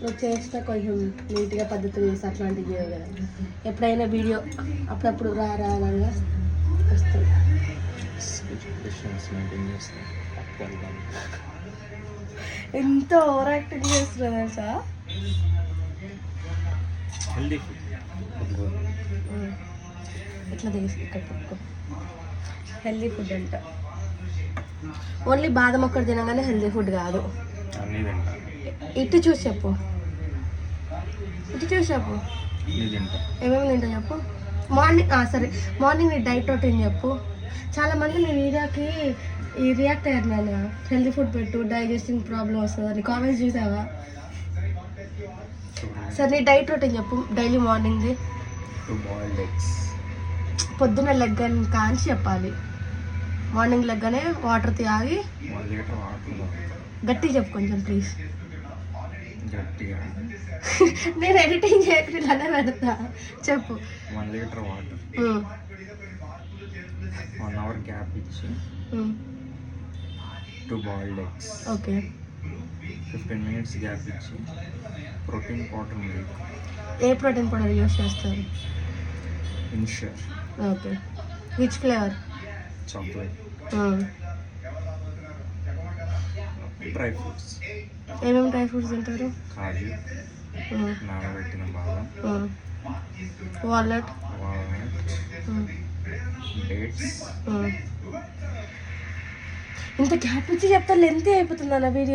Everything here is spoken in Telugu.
నువ్వు చేస్తే కొంచెం నీట్గా పద్ధతిగా చేసి అట్లాంటివి చేయవు కదా. ఎప్పుడైనా వీడియో అప్పుడప్పుడు రా రా అనగా వస్తుంది ఎంత ఓవర్ యాక్టింగ్ చేస్తున్నా సార్ ఇట్లా తీసి ఇక్కడ పెట్టుకో హెల్దీ ఫుడ్ అంట. ఓన్లీ బాదం ఒక్కటి తినగానే హెల్దీ ఫుడ్ కాదు. ఇటు చూసి చెప్పు. ఇటు చూసి చెప్పు ఏమేమి తింటా చెప్పు? మార్నింగ్ సరే. మార్నింగ్ నీ డైట్ రొటీన్ చెప్పు. చాలా మంది నీ వీడియోకి ఈ రియాక్ట్ అయ్యారు నాన్న. హెల్దీ ఫుడ్ పెట్టు డైజెస్టింగ్ ప్రాబ్లమ్ వస్తుంది అని కామెంట్స్ చూసావా? సరే నీ డైట్ రొటీన్ చెప్పు. డైలీ మార్నింగ్ది. పొద్దున్న లెగ్గని కాంచి చెప్పాలి. మార్నింగ్ లెగ్గనే వాటర్ తాగి గట్టిగా చెప్పు కొంచెం ప్లీజ్. నేను ఎడిటింగ్ చేయకుండా పెడతా. చెప్పు. One litre water. One hour gap ఇచ్చి two boiled eggs. Okay. Fifteen minutes gap ఇచ్చి ప్రోటీన్ పౌడర్ మిల్క్. ఏ ప్రోటీన్ పౌడర్ యూస్ చేస్తారు? Ensure. Okay. Which flavour? Chocolate. Dry fruits. ఏమేమి డ్రై ఫ్రూట్స్ తింటారు? కాజు నానబెట్టిన బాదం. Walnut dates. ఇంత గ్యాప్ ఇచ్చి చెప్తా లెంత్ అయిపోతుంది అన్న వీడియో.